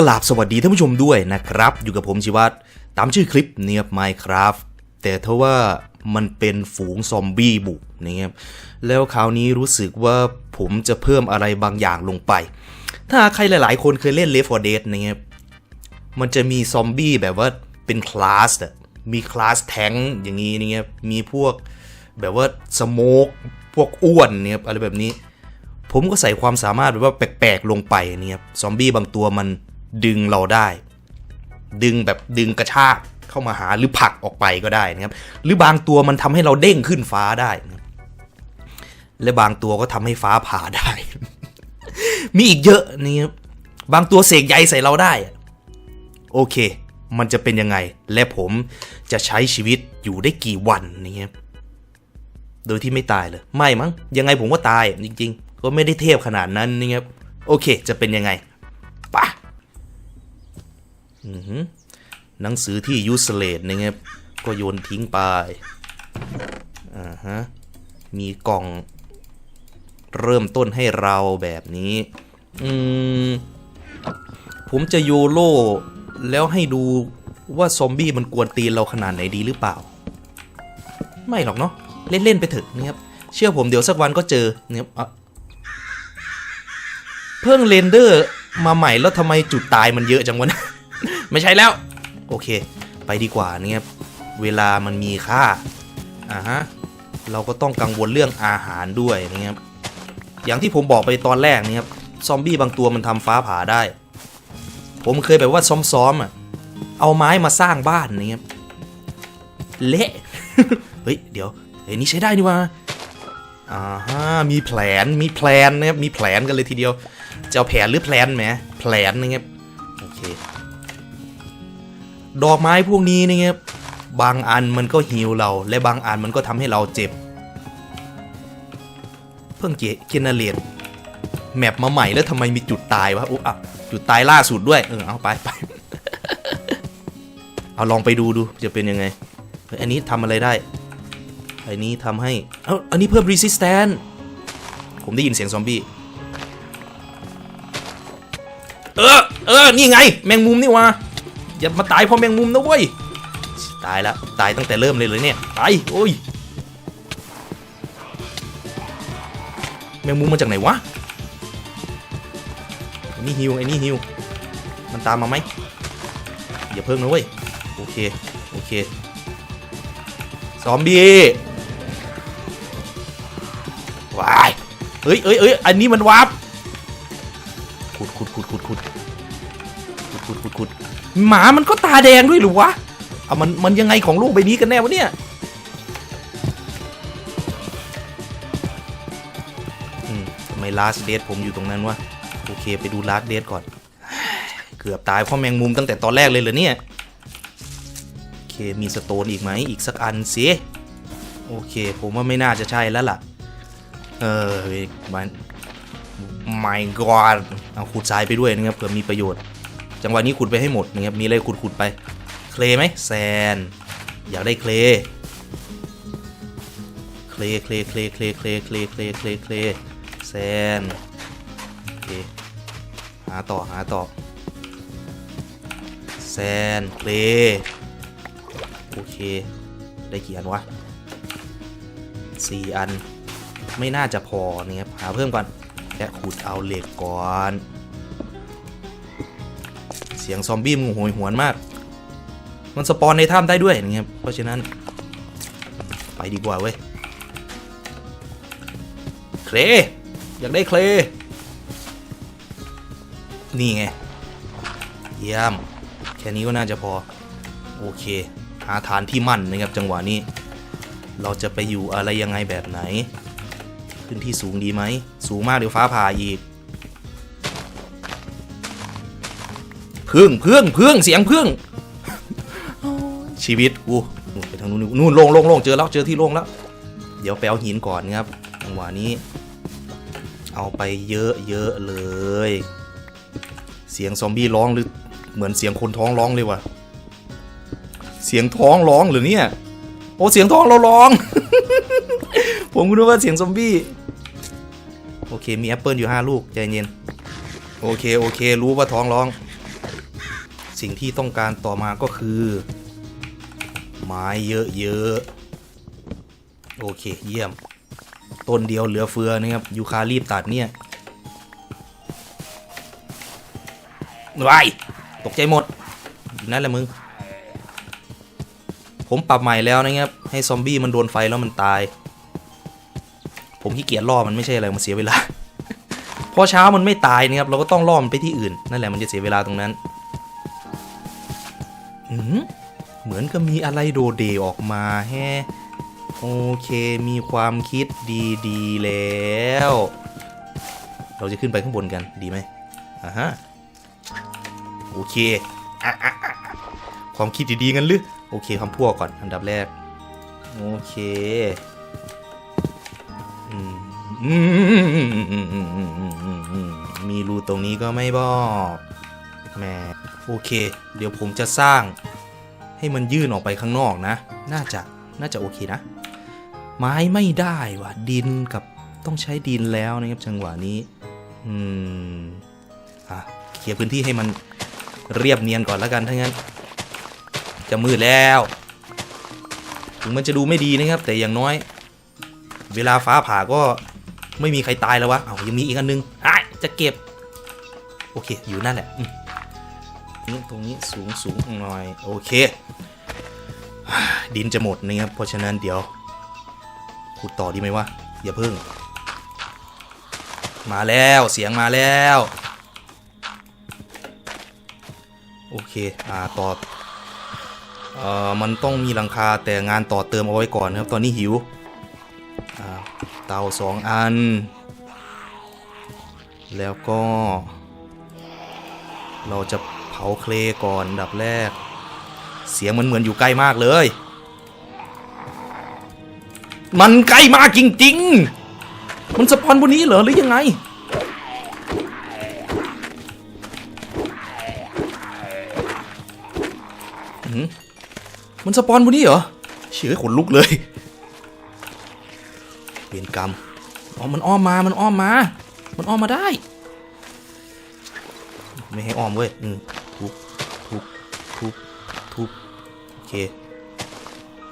กราบสวัสดีท่านผู้ชมด้วยนะครับ อยู่กับผมชิวัตตามชื่อคลิปเนียบ Minecraft แต่ทว่ามันเป็นฝูงซอมบี้บุกนะครับแล้วคราวนี้รู้สึกว่าผมจะเพิ่มอะไรบางอย่างลงไป ถ้าใครหลาย ๆ คนเคยเล่น Left 4 Dead นะครับมันจะมีซอมบี้แบบว่าเป็นคลาสอะมีคลาสแทงอย่างนี้นะครับมีพวกแบบว่าสโมกพวกอ้วนเนี่ยครับอะไรแบบนี้ ผมก็ใส่ความสามารถแบบว่าแปลกๆลงไปเนี่ยครับซอมบี้บางตัวมัน ดึงเราได้ ดึงแบบดึงกระชากเข้ามาหาหรือผลักออกไปก็ได้นะครับ หรือบางตัวมันทำให้เราเด้งขึ้นฟ้าได้นะและบางตัวก็ทำให้ฟ้าผ่าได้ มีอีกเยอะนี่ครับบางตัวเสกใยใส่เราได้อะโอเค มันจะเป็นยังไง และผมจะใช้ชีวิตอยู่ได้กี่วันนี่ครับโดยที่ไม่ตายเลย ไม่มั้ง ยังไงผมก็ตายจริง ๆ ก็ไม่ได้เทพขนาดนั้นนะครับ โอเค จะเป็นยังไงปะอือ หนังสือที่ยูสเลดนะครับ ก็โยนทิ้งไป อ่าฮะ มีกล่อง เริ่มต้นให้เราแบบนี้ อืม ผมจะโยโล่แล้วให้ดูว่าซอมบี้มันกวนตีนเราขนาดไหนดีหรือเปล่า ไม่หรอกเนาะ เล่น ๆ ไปเถอะนะครับ เชื่อผมเดี๋ยวสักวันก็เจอเนะครับอะเพิ่งเรนเดอร์มาใหม่แล้วทำไมจุดตายมันเยอะจังวะ ไม่ใช่แล้ว โอเค ไปดีกว่านะครับเวลามันมีค่าอ่าฮะเราก็ต้องกังวลเรื่องอาหารด้วยนะครับอย่างที่ผมบอกไปตอนแรกนะครับซอมบี้บางตัวมันทำฟ้าผ่าได้ ผมเคยแบบว่าซ้อมๆอะเอาไม้มาสร้างบ้านนะครับเละเฮ้ยเดี๋ยวเฮ้ยนี่ใช้ได้นี่ว่าอ่าฮะมีแผนมีแผนนะครับมีแผนกันเลยทีเดียวจะเอาแผนหรือแผนไหมแผนนะครับโอเค ดอกไม้พวกนี้นะครับบางอันมันก็ฮิวเรา และบางอันมันก็ทำให้เราเจ็บ เพิ่งเจเนเรตแมปมาใหม่แล้วทำไมมีจุดตายวะอุ๊ยอะจุดตายล่าสุดด้วย เออเอาไปไป เอาลองไปดูดูจะเป็นยังไงเฮ้ยอันนี้ทำอะไรได้ อันนี้ทำให้ เอ้า อันนี้เพิ่ม resistance ผมได้ยินเสียงซอมบี้ เออ เออ นี่ไง แมงมุมนี่วะ อย่ามาตายเพราะแมงมุมนะเว้ย ตายละตายตั้งแต่เริ่มเลยเลยเนี่ย ตาย โอ้ย แมงมุมมาจากไหนวะไอ้นี่ฮิวไอ้นี่ฮิว มันตามมาไหมอย่าเพิ่งนะเว้ย โอเค โอเค ซอมบี้วายเอ้ยเอ้ยเอ้ยอันนี้มันวาร์ปขุดขุดขุดขุดขุด ขุดขุดขุดหมามันก็ตาแดงด้วยหรือวะเอามันมันยังไงของโลกใบนี้กันแน่วะเนี่ยอืมทำไมลาสเดทผมอยู่ตรงนั้นวะโอเคไปดูลาสเดทก่อน เกือบตายเพราะแมงมุมตั้งแต่ตอนแรกเลยเหรอเนี่ยโอเคมีสโตนอีกไหมอีกสักอันสิโอเค ผมว่าไม่น่าจะใช่แล้วล่ะ เออมัน my god เอาขุดทรายไปด้วยนะครับเผื่อมีประโยชน์ จังหวะนี้ขุดไปให้หมดนะครับมีอะไรขุดขุดไป เคลไหมแซน อยากได้เคลเคลเคลเคลเคลเคลเคลเคลเคลเคลแซนโอเคหาต่อหาต่อแซนเคลโอเค ได้กี่อันวะสี่อันไม่น่าจะพอนะครับหาเพิ่มก่อนแค่ขุดเอาเหล็กก่อน สียงซอมบี้มึงโหยหวนมาก มันสปอนในถ้ำได้ด้วยนะครับเพราะฉะนั้น ไปดีกว่าเว้ย เคลอยากได้เคลนี่ไง เยี่ยม แค่นี้ก็น่าจะพอ โอเค หาฐานที่มั่นนะครับจังหวะนี้ เราจะไปอยู่อะไรยังไงแบบไหน ขึ้นที่สูงดีไหม สูงมากเดี๋ยวฟ้าผ่าอีก พึ่งพึ่งพึ่งเสียงพึ่งชีวิตกูไปทางนู้นนู่นโล่งโล่งโล่งเจอแล้วเจอที่โล่งแล้ว เดี๋ยวไปเอาหินก่อนครับจังหวะนี้ เอาไปเยอะเยอะเลย เสียงซอมบี้ร้องหรือเหมือนเสียงคนท้องร้องเลยว่ะเสียงท้องร้องหรือเนี่ยโอ้เสียงท้องเราร้อง ผมก็นึกว่าเสียงซอมบี้โอเคมีแอปเปิลอยู่5ลูกใจเย็นโอเคโอเค รู้ว่าท้องร้อง สิ่งที่ต้องการต่อมาก็คือ ไม้เยอะๆ โอเคเยี่ยม ต้นเดียวเหลือเฟือนะครับยูคารีบตัดเนี่ยวายตกใจหมดนั่นแหละมึง ผมปรับใหม่แล้วนะครับ ให้ซอมบี้มันโดนไฟแล้วมันตาย ผมขี้เกียจล่อมันไม่ใช่อะไรมันเสียเวลา พอเช้ามันไม่ตายนะครับเราก็ต้องล่อมันไปที่อื่น นั่นแหละมันจะเสียเวลาตรงนั้น มือนก็มีอะไรโดเดออกมาแฮะโอเคมีความคิดดีดีแล้ว เราจะขึ้นไปข้างบนกันดีไหมอะฮะโอเคความคิดดีๆงั้นหรือโอเคคำพวกก่อนอันดับแรก โอเคอืมีรูตรงนี้ก็ไม่บอกแมมโอเค เดี๋ยวผมจะสร้าง ให้มันยื่นออกไปข้างนอกนะ น่าจะน่าจะโอเคนะ ไม้ไม่ได้ว่ะดินกับต้องใช้ดินแล้วนะครับจังหวะนี้ อืมอะเคลียร์พื้นที่ให้มันเรียบเนียนก่อนแล้วกันถ้างั้น จะมืดแล้ว ถึงมันจะดูไม่ดีนะครับ แต่อย่างน้อย เวลาฟ้าผ่าก็ไม่มีใครตายแล้ววะ เอายังมีอีกอันนึงอะจะเก็บ โอเค อยู่นั่นแหละ นี่ตรงนี้สูงสูงหน่อย โอเค ดินจะหมดนะครับ เพราะฉะนั้นเดี๋ยวขุดต่อดีไหมวะ อย่าเพิ่ง มาแล้วเสียงมาแล้ว โอเคอ่าต่อเอ่อมันต้องมีหลังคาแต่งานต่อเติมเอาไว้ก่อนนะครับ ตอนนี้หิวอ่าเตาสองอัน แล้วก็ เราจะ ผาเคลก่อนอันดับแรก เสียงมันเหมือนอยู่ใกล้มากเลย มันใกล้มากจริง ๆ มันสปอนบนนี้เหรอหรือยังไง มันสปอนบนนี้เหรอ เชื่อขนลุกเลยเวรกรรมอ๋อมันอ้อมมา มันอ้อมมา มันอ้อมมาได้ ไม่ให้อ้อมเว้ยอืม เค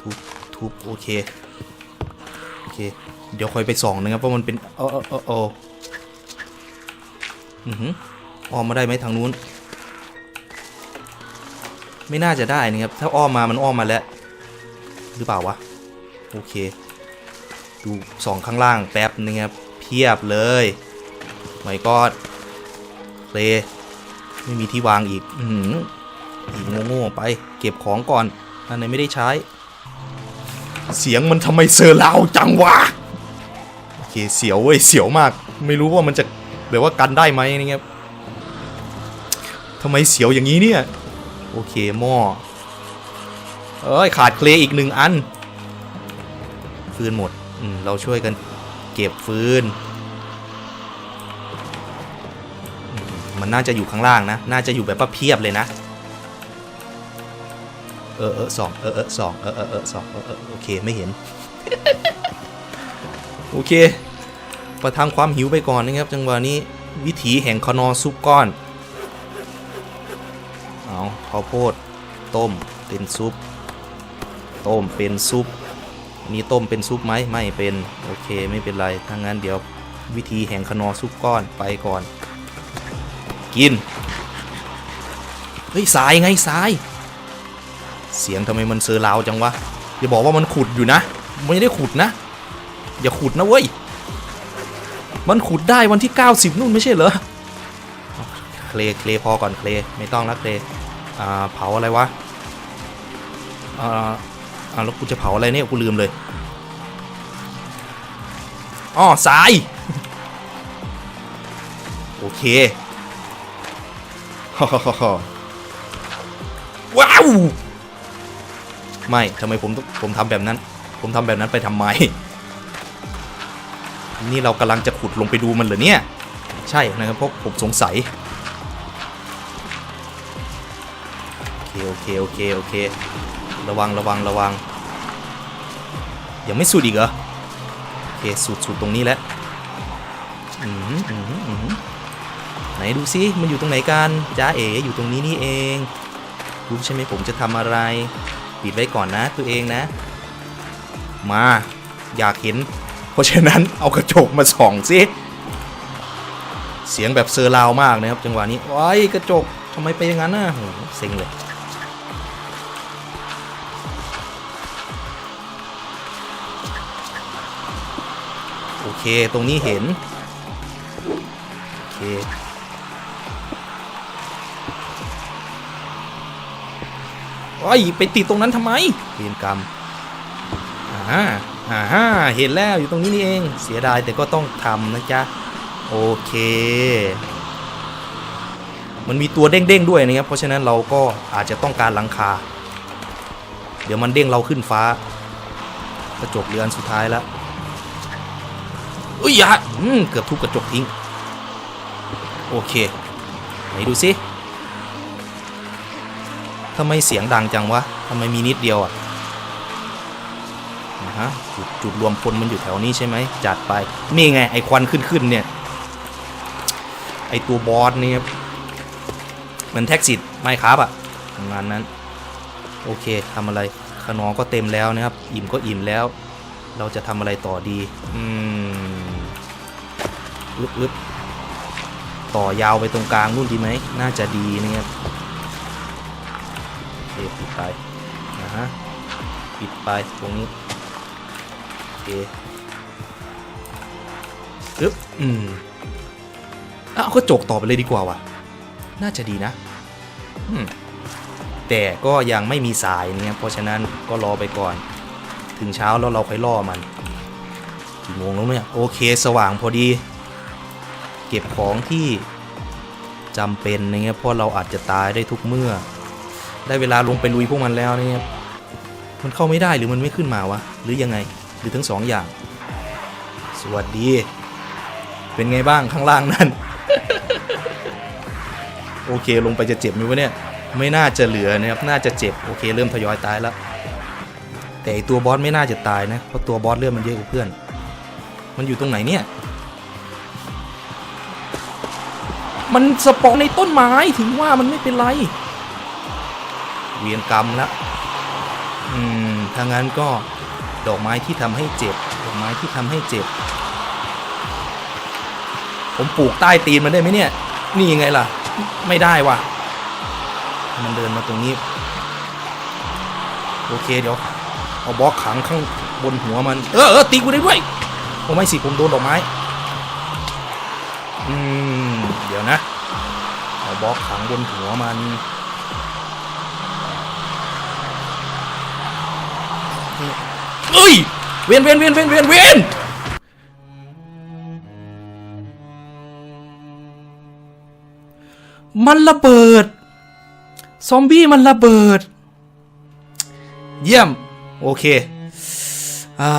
ทุบ ทุบ โอเค โอเค เดี๋ยวคอยไปส่องนะครับว่ามันเป็นเออเออเออเอออือหืออ้อมมาได้ไหมทางนู้น ไม่น่าจะได้นะครับ ถ้าอ้อมมามันอ้อมมาแล้ว หรือเปล่าวะ โอเค ดูสองข้างล่างแป๊บนึงครับ เพียบเลยไม่กอดเลไม่มีที่วางอีก อือหืออีกโง่ๆไป เก็บของก่อน อันไหนไม่ได้ใช้ เสียงมันทำไมเซอร์ลาวจังวะ โอเคเสียวเว้ยเสียวมาก ไม่รู้ว่ามันจะแบบว่ากันได้ไหมนะครับทำไมเสียวอย่างนี้เนี่ย โอเคหม้อเอ้ยขาดเคลอีกหนึ่งอัน ฟืนหมดอืมเราช่วยกันเก็บฟืนมมันน่าจะอยู่ข้างล่างนะ น่าจะอยู่แบบว่าเพียบเลยนะ เออเออสองเออเออสองเออเออเออสองเออเออโอเคไม่เห็น โอเค ประทังความหิวไปก่อนนะครับ จังหวะนี้วิถีแห่งคนอซุปก้อน เอาข้าวโพด ต้มเป็นซุป ต้มเป็นซุปนนี้ต้มเป็นซุปไหมไม่เป็น โอเคไม่เป็นไรถ้างั้นเดี๋ยววิธีแห่งขนอซุปก้อนไปก่อน กิน เฮ้ย สายไง สาย เสียงทำไมมันเซอร์ลาวจังวะ อย่าบอกว่ามันขุดอยู่นะ ไม่ได้ขุดนะ อย่าขุดนะเว้ย มันขุดได้วันที่ 90 นู่นไม่ใช่เหรอ เคลเคลพอก่อนเคลไม่ต้องละเคลเผาอะไรวะอ่าอ่าแล้วกูจะเผาอะไรเนี่ยกูลืมเลยอ๋อสาย โอเคฮ่าฮ่าฮ่าว้าว ไม่ทำไมผมต้องผมทำแบบนั้น ผมทำแบบนั้นไปทำไม นี่เรากำลังจะขุดลงไปดูมันเหรอเนี่ย ใช่นะครับเพราะผมสงสัยโอเคโอเค โอเค โอเค ระวังระวังระวัง ยังไม่สุดอีกเหรอ โอเค สุดสุดตรงนี้แล้วอืมอืมอืมไหนดูซิมันอยู่ตรงไหนกันจ้าเอ๋อยู่ตรงนี้นี่เอง รู้ใช่ไหมผมจะทำอะไร ปิดไว้ก่อนนะ ตัวเองนะ มาอยากเห็น เพราะฉะนั้นเอากระจกมาส่องสิเสียงแบบเซอร์ราวมากนะครับ จังหวะนี้ว้ายกระจกทำไมไปอย่างนั้นน่ะโหเซ็งเลยโอเค ตรงนี้เห็น โอเค โอ้ยไปติดตรงนั้นทำไมเวียนกรรมอ่าอ่าฮะเห็นแล้วอยู่ตรงนี้นี่เองเสียดายแต่ก็ต้องทำนะจ๊ะโอเค มันมีตัวเด้งๆด้วยนะครับเพราะฉะนั้นเราก็อาจจะต้องการหลังคา เดี๋ยวมันเด้งเราขึ้นฟ้ากระจกเรือนสุดท้ายแล้วอุ้ยอย่าอืมเกือบทุบกระจกทิ้ง โอเค ไหนดูสิ ทำไมเสียงดังจังวะทำไมมีนิดเดียวอะนะฮะจุดจุดรวมพลมันอยู่แถวนี้ใช่ไหมจัดไป นี่ไงไอควันขึ้นขึ้นเนี่ย ไอตัวบอสเนี่ยเหมือนแท็กซิตไม่ครับอะประมาณนั้น โอเคทำอะไรขนองก็เต็มแล้วนะครับ อิ่มก็อิ่มแล้ว เราจะทำอะไรต่อดี อืมอึบอึบต่อยาวไปตรงกลางนู่นดีไหม น่าจะดีนะครับ เคปิดไปนะฮะปิดไปตรงนี้โอเคอึบอืมอะเอากระจกต่อไปเลยดีกว่าว่ะ น่าจะดีนะอืมแต่ก็ยังไม่มีสายเนะครับเพราะฉะนั้นก็รอไปก่อน ถึงเช้าแล้วเราค่อยล่อมันกี่โมงแล้วเนี่ยโอเคสว่างพอดี เก็บของที่จำเป็นนะครับเพราะเราอาจจะตายได้ทุกเมื่อ ได้เวลาลงไปลุยพวกมันแล้วนะครับมันเข้าไม่ได้หรือมันไม่ขึ้นมาวะ หรือยังไง หรือทั้งสองอย่าง สวัสดี เป็นไงบ้างข้างล่างนั่น โอเคลงไปจะเจ็บไหมวะเนี่ย ไม่น่าจะเหลือนะครับ น่าจะเจ็บ โอเค เริ่มทยอยตายแล้ว แต่อ้ตัวบอสไม่น่าจะตายนะ เพราะตัวบอสเลือดมันเยอะกว่าเพื่อน มันอยู่ตรงไหนเนี่ย มันสปองในต้นไม้ ถึงว่ามันไม่เป็นไร เวียนกรรมแล้วอืมถ้างั้นก็ดอกไม้ที่ทำให้เจ็บ ดอกไม้ที่ทำให้เจ็บ ผมปลูกใต้ตีนมันได้ไหมเนี่ย นี่ยังไงล่ะ ไม่ได้ว่ะ มันเดินมาตรงนี้ โอเคเดี๋ยว เอาบล็อกขังข้างบนหัวมัน เออเออตีกูได้ด้วยโอไม่สิผมโดนดอกไม้ อืม เดี๋ยวนะ เอาบล็อกขังบนหัวมัน เอ้ย เวียนเวียนเวียนเวียนเวียนเวียนมันระเบิด ซอมบี้มันระเบิด เยี่ยม โอเค อ่า